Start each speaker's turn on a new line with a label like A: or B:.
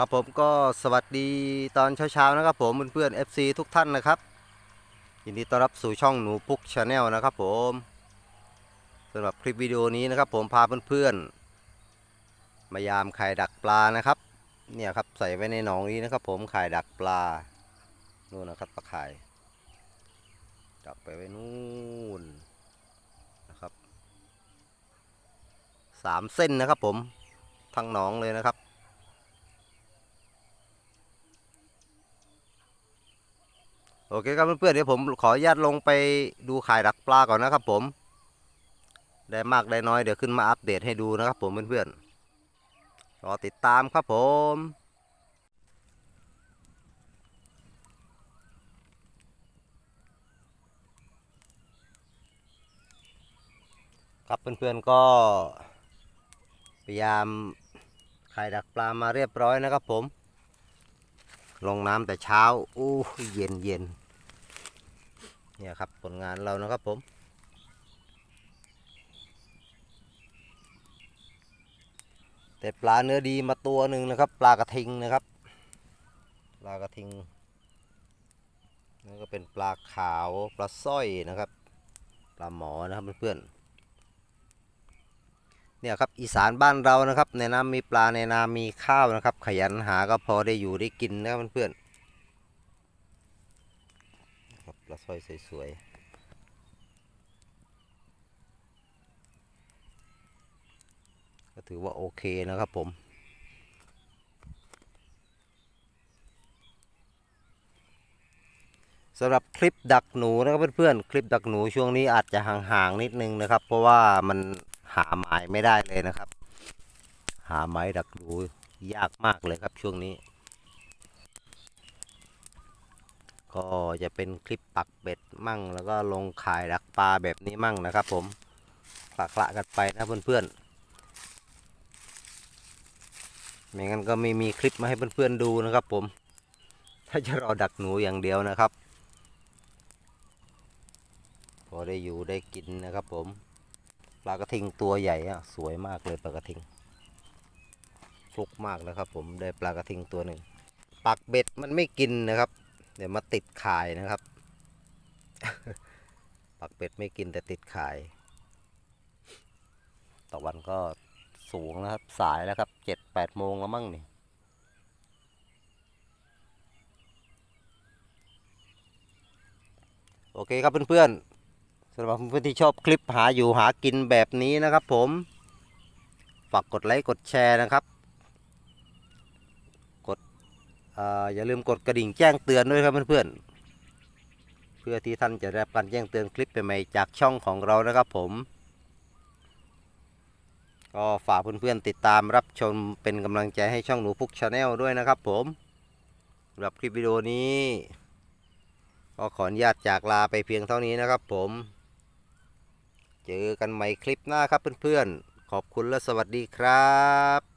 A: ครับผมก็สวัสดีตอนเช้าๆนะครับผมเพื่อนๆ FC ทุกท่านนะครับ ยินดีต้อนรับสู่ช่องหนูพุกชาแนลนะครับผมสำหรับคลิปวิดีโอนี้นะครับ ผมพาเพื่อนๆ มายามไข่ดักปลานะครับ เนี่ยครับใส่ไว้ในหนองนี้นะครับ ผมไข่ดักปลานู่นนะครับตะข่ายดักไปไว้นู่นนะครับสามเส้นนะครับผมทั้งหนองเลยนะครับ โอเคครับเพื่อนๆเดี๋ยวผมขออนุญาตลงไปดูขายดักปลาก่อนนะครับ ผม ได้มากได้น้อยเดี๋ยวขึ้นมาอัปเดตให้ดูนะครับ ผมเพื่อนๆรอติดตามครับผมครับเพื่อนๆก็พยายามขายดักปลามาเรียบร้อยนะครับผม ลงน้ำแต่เช้าอู้เย็นเย็นเนี่ยครับผลงานเรานะครับผมแต่ปลาเนื้อดีมาตัวหนึ่งนะครับ ปลากระทิงนะครับ ปลากระทิงนี่ก็เป็นปลาขาวปลาสร้อยนะครับ ปลาหมอนะครับเพื่อนๆ เนี่ยครับอีสานบ้านเรานะครับในน้ำมีปลาในนามีข้าวนะครับ ขยันหาก็พอได้อยู่ได้กินนะครับเพื่อนๆครับปลาสร้อยสวยๆก็ถือว่าโอเคนะครับผม สำหรับคลิปดักหนูนะครับเพื่อนๆ คลิปดักหนูช่วงนี้อาจจะห่างๆนิดนึงนะครับ เพราะว่ามันาหมายไม่ได้เลยนะครับ หาไม้ดักหนูยากมากเลยครับช่วงนี้ ก็จะเป็นคลิปปักเบ็ดมั่ง แล้วก็ลงขายดักปลาแบบนี้มั่งนะครับ ผมปากละกันไปนะเพื่อนๆไม่งั้นก็ไม่มีคลิปมาให้เพื่อนๆดูนะครับ ผม ถ้าจะรอดักหนูอย่างเดียวนะครับพอได้อยู่ได้กินนะครับผม ปลากระทิงตัวใหญ่อะสวยมากเลยปลากระทิงฟลุกมากนะครับ ผมได้ปลากระทิงตัวหนึ่งปักเบ็ดมันไม่กินนะครับ เดี๋ยวมาติดขายนะครับ ปักเบ็ดไม่กินแต่ติดขายตะวันก็สูงนะครับ สายแล้วครับเจ็ดแปดโมงแล้วมั้งนี่โอเคครับเพื่อนๆ สำหรับเพื่อนที่ชอบคลิปหาอยู่หากินแบบนี้นะครับ ผมฝากกดไลค์กดแชร์นะครับ กดอออย่าลืมกดกระดิ่งแจ้งเตือนด้วยครับเพื่อนๆเพื่อที่ท่านจะได้รับการแจ้งเตือนคลิปใหม่ๆจากช่องของเรานะครับผม ก็ฝากเพื่อนๆติดตามรับชมเป็นกำลังใจให้ช่องหนูพุกชาแนลด้วยนะครับผมสำหรับคลิปวิดีโอนี้ก็ขออนุญาตจากลาไปเพียงเท่านี้นะครับผม เจอกันใหม่คลิปหน้าครับเพื่อนๆ ขอบคุณและสวัสดีครับ